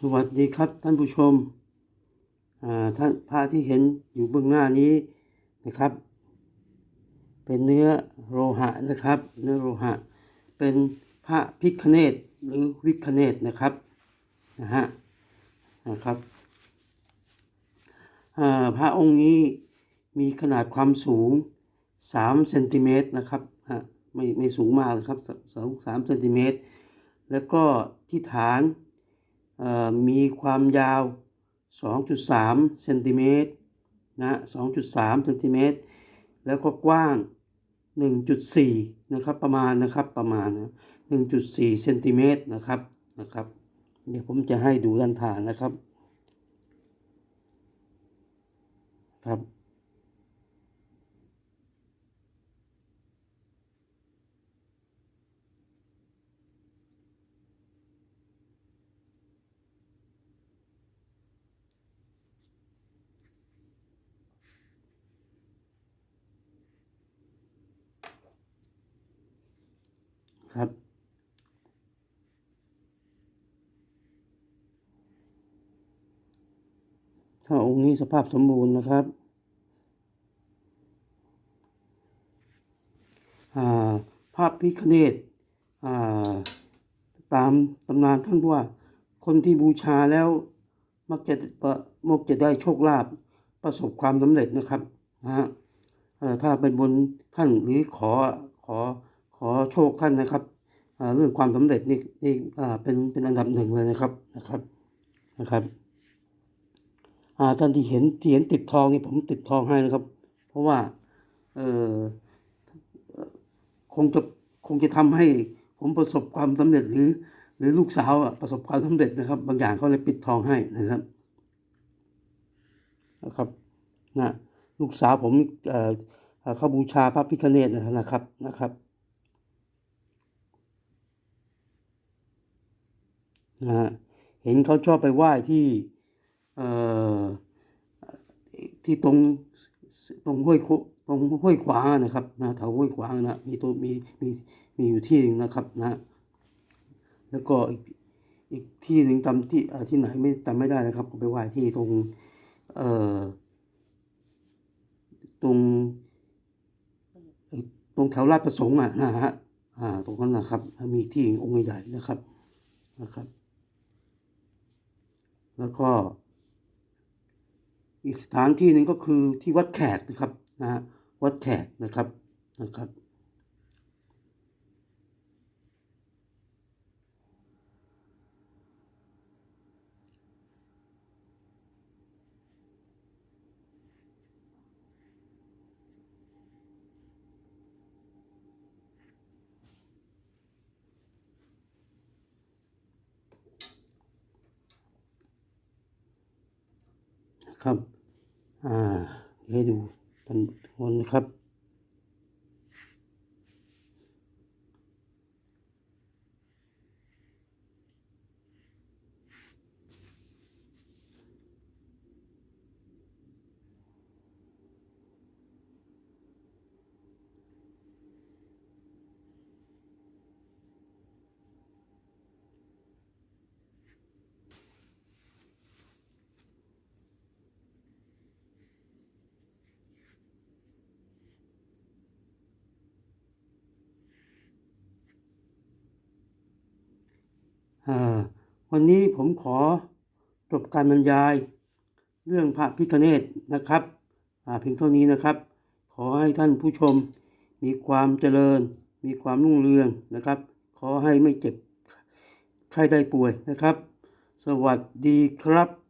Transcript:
สวัสดีครับท่านผู้ชมอ่าท่านพระที่เห็นอยู่เบื้องหน้านี้นะครับ เป็นเนื้อโลหะนะครับ เนื้อโลหะ เป็นพระพิคเนตหรือวิคเนตนะครับนะฮะนะครับอ่าพระองค์นี้มีขนาดความสูง3เซนติเมตรนะครับฮะไม่ไม่สูงมากนะครับสองสามเซนติเมตรแล้วก็ที่ฐาน มีความยาว 2.3เซนติเมตรนะ2.3เซนติเมตรแล้วก็กว้าง 1.4 นะครับประมาณนะครับประมาณนะ1.4เซนติเมตรนะครับนะครับเดี๋ยวผมจะให้ดูด้านฐานนะครับครับ ครับ ถ้าองค์นี้สภาพสมบูรณ์นะครับภาพพิคเนตตามตำนานท่านว่า คนที่บูชาแล้วมักจะมักจะได้โชคลาภประสบความสำเร็จนะครับนะฮะถ้าเป็นบนท่านหรือขอขอ ขอโชคท่านนะครับเรื่องความสำเร็จนี่นี่เป็นเป็นอันดับหนึ่งเลยนะครับนะครับนะครับท่านที่เห็นที่เห็นติดทองนี่ผมติดทองให้นะครับ เพราะว่าเออคงจะคงจะทำให้ผมประสบความสำเร็จหรือ หรือลูกสาวอะประสบความสำเร็จนะครับ บางอย่างเขาเลยปิดทองให้นะครับนะครับนะลูกสาวผมเอ่อเอ่อเขาบูชาพระพิฆเนศนะครับนะครับ นะฮะเห็นเขาชอบไปไหว้ที่เอ่อที่ตรงตรงห้วยตรงห้วยขวางนะครับนะแถวห้วยขวางนะมีตัวมีมีมีอยู่ที่หนึงนะครับนะแล้วก็อีกอีกที่หนึ่งจำที่อ่อที่ไหนไม่จำไม่ได้นะครับผมไปไหว้ที่ตรงเอ่อตรงตรงแถวลาดประสงค์อะนะฮะอ่าตรงนั้นนะครับ มีที่องค์ใหญ่ๆนะครับนะครับ แล้วก็ อีกสถานที่หนึ่งก็คือที่วัดแขกนะครับนะฮะวัดแขกนะครับนะครับ นะครับ อ่าให้ดูท่านทุกคนนะครับ วันนี้ผมขอจบการบรรยาย เรื่องพระพิฆเนศนะครับอ่าเพียงเท่านี้นะครับ ขอให้ท่านผู้ชมมีความเจริญ มีความรุ่งเรืองนะครับ ขอให้ไม่เจ็บใครได้ป่วยนะครับ สวัสดีครับ